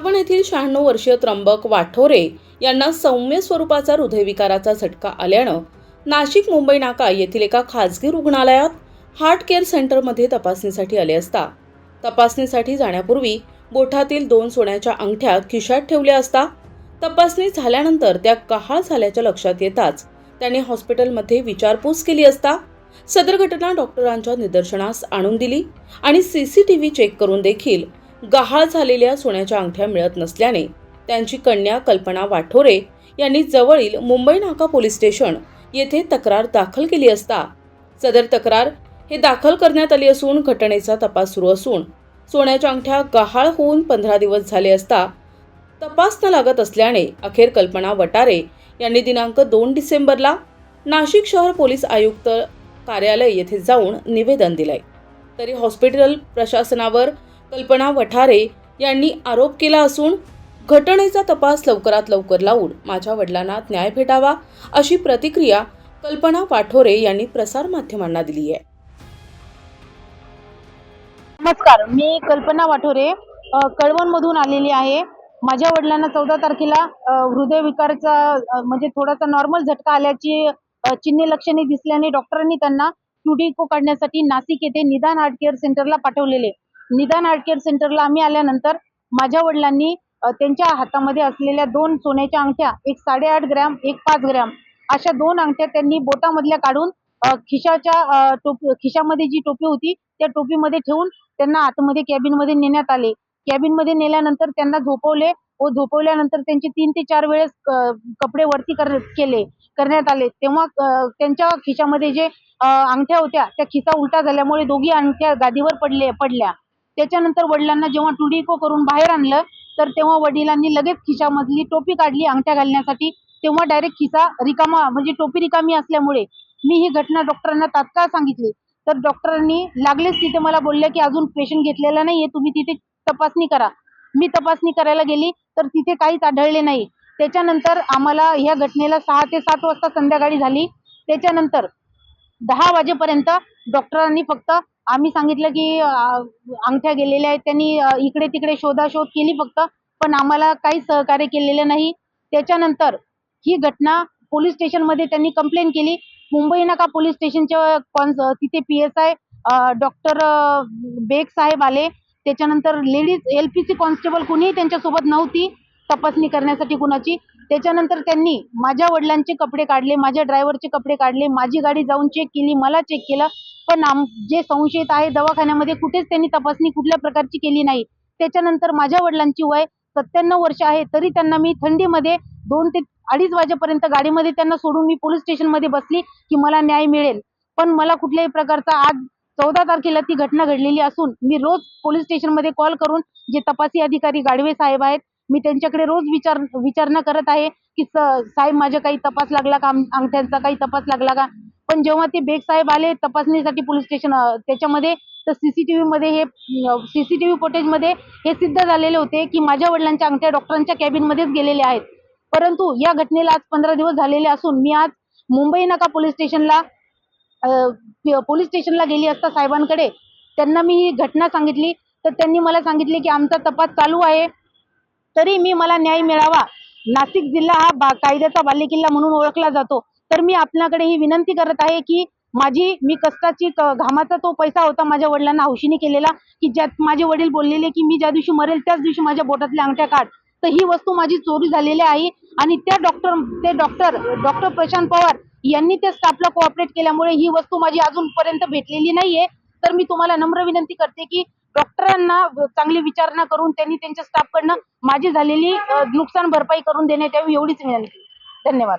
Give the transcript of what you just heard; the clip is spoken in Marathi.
कळवण येथील शहाण्णव वर्षीय त्र्यंबक वाठोरे यांना सौम्य स्वरूपाचा हृदयविकाराचा झटका आल्यानं नाशिक मुंबई नाका येथील एका खाजगी रुग्णालयात हार्ट केअर सेंटरमध्ये तपासणीसाठी आले असता. तपासणीसाठी जाण्यापूर्वी बोठातील दोन सोन्याच्या अंगठ्या खिशात ठेवल्या असता तपासणी झाल्यानंतर त्या गहाळ झाल्याच्या लक्षात येताच त्याने हॉस्पिटलमध्ये विचारपूस केली असता सदर घटना डॉक्टरांच्या निदर्शनास आणून दिली आणि C C T V check करून देखील गहाळ झालेल्या सोन्याच्या अंगठ्या मिळत नसल्याने त्यांची कन्या कल्पना वाठोरे यांनी जवळील मुंबई नाका पोलीस स्टेशन येथे तक्रार दाखल केली असता सदर तक्रार हे दाखल करण्यात आली असून घटनेचा तपास सुरू असून सोन्याच्या अंगठ्या गहाळ होऊन पंधरा दिवस झाले असता तपास न लागत असल्याने अखेर कल्पना वटारे यांनी दिनांक दोन डिसेंबरला नाशिक शहर पोलीस आयुक्त कार्यालय येथे जाऊन निवेदन दिलंय. तरी हॉस्पिटल प्रशासनावर कल्पना वठारे यांनी आरोप केला असून घटनेचा तपास लवकरात लवकर लावून माझ्या वडिलांना न्याय भेटावा अशी प्रतिक्रिया कल्पना वाठोरे यांनी प्रसारमाध्यमांना दिली आहे. नमस्कार मी कल्पना वाठोरे कळवण कळवणमधून आलेली आहे. माझ्या वडिलांना चौदा तारखेला हृदयविकाराचा म्हणजे थोडासा नॉर्मल झटका आल्याची चिन्हे लक्षणे दिसल्याने डॉक्टरांनी त्यांना क्युडिको काढण्यासाठी नाशिक येथे निदान हार्ट केअर सेंटरला पाठवलेले. निदान आर्ट केअर सेंटरला आम्ही आल्यानंतर माझ्या वडिलांनी त्यांच्या हातामध्ये असलेल्या दोन सोन्याच्या अंगठ्या एक साडेआठ ग्रॅम एक पाच ग्रॅम अशा दोन अंगठ्या त्यांनी बोटामधल्या काढून खिशाच्या टोपी खिशामध्ये जी टोपी होती त्या टोपीमध्ये ठेवून त्यांना आतमध्ये कॅबिनमध्ये नेण्यात आले. कॅबिनमध्ये नेल्यानंतर त्यांना झोपवले व झोपवल्यानंतर त्यांचे तीन ते चार वेळेस कपडे वरती कर केले करण्यात आले. तेव्हा त्यांच्या खिशामध्ये जे अंगठ्या होत्या त्या खिसा उलटा झाल्यामुळे दोघी अंगठ्या गादीवर पडले पडल्या. त्याच्यानंतर वडिलांना जेव्हा टुडीको करून बाहेर आणलं तर तेव्हा वडिलांनी लगेच खिशामधली टोपी काढली अंगठ्या घालण्यासाठी. तेव्हा डायरेक्ट खिसा रिकामा म्हणजे टोपी रिकामी असल्यामुळे मी ही घटना डॉक्टरांना तात्काळ सांगितली. तर डॉक्टरांनी लागलेच तिथे मला बोलले की अजून पेशंट घेतलेला नाहीये तुम्ही तिथे तपासणी करा. मी तपासणी करायला गेली तर तिथे काहीच आढळले नाही. त्याच्यानंतर आम्हाला ह्या घटनेला सहा ते सात वाजता संध्याकाळी झाली. त्याच्यानंतर दहा वाजेपर्यंत डॉक्टरांनी फक्त आम्ही सांगितलं की अंगठ्या गेलेल्या आहेत त्यांनी इकडे तिकडे शोधाशोध केली फक्त पण आम्हाला काही सहकार्य केलेलं नाही. त्याच्यानंतर ही घटना पोलीस स्टेशनमध्ये त्यांनी कंप्लेंट केली. मुंबई नका पोलीस स्टेशनच्या कॉन्स तिथे P S I doctor Beg साहेब आले. त्याच्यानंतर ladies L P C constable कुणीही त्यांच्यासोबत नव्हती तपासणी करण्यासाठी कुणाची. त्याच्यानंतर त्यांनी माझ्या वडिलांचे कपडे काढले माझ्या ड्रायव्हरचे कपडे काढले माझी गाडी जाऊन चेक केली मला चेक केलं. पण आम जे संशयित आहे दवाखान्यामध्ये कुठेच त्यांनी तपासणी कुठल्या प्रकारची केली नाही. त्याच्यानंतर माझ्या वडिलांची वय सत्त्याण्णव वर्ष आहे तरी त्यांना मी थंडीमध्ये दोन ते अडीच वाजेपर्यंत गाडीमध्ये त्यांना सोडून मी पोलीस स्टेशनमध्ये बसली की मला न्याय मिळेल. पण मला कुठल्याही प्रकारचा आज चौदा तारखेला ती घटना घडलेली असून मी रोज पोलीस स्टेशनमध्ये कॉल करून जे तपासी अधिकारी गाडवे साहेब आहेत मी त्यांच्याकडे रोज विचार विचारणा करत आहे की स- साहेब माझ्या काही तपास लागला का? अंगठ्यांचा काही तपास लागला का? पण जेव्हा ते बेग साहेब आले तपासणीसाठी पोलीस स्टेशन त्याच्यामध्ये तर सीसीटीव्ही मध्ये हे सीसीटीव्ही फुटेजमध्ये हे सिद्ध झालेले होते की माझ्या वडिलांच्या अंगठ्या डॉक्टरांच्या कॅबिन मध्येच आहेत. परंतु या घटनेला आज पंधरा दिवस झालेले असून मी आज मुंबई नका पोलीस स्टेशनला पोलीस स्टेशनला गेली असता साहेबांकडे. त्यांना मी ही घटना सांगितली. तर त्यांनी मला सांगितले की आमचा तपास चालू आहे. तरी मी मला न्याय मिळावा. नाशिक जिल्हा हा कायद्याचा बालेकिल्ला म्हणून ओळखला जातो. तर मी आपल्याकडे ही विनंती करत आहे की माझी मी कष्टाची घामाचा तो पैसा होता माझ्या वडिलांना हौशीने केलेला की ज्यात माझे वडील बोललेले की मी ज्या दिवशी मरेल त्याच दिवशी माझ्या बोटातल्या अंगठ्या काढ. तर ही वस्तू माझी चोरी झालेली आहे आणि त्या डॉक्टर ते डॉक्टर डॉक्टर प्रशांत पवार यांनी त्या स्टाफला कोऑपरेट केल्यामुळे ही वस्तू माझी अजूनपर्यंत भेटलेली नाहीये. तर मी तुम्हाला नम्र विनंती करते की डॉक्टरांना चांगली विचारणा करून त्यांनी त्यांच्या स्टाफकडनं माझी झालेली नुकसान भरपाई करून देण्यात यावी एवढीच विनंती. धन्यवाद.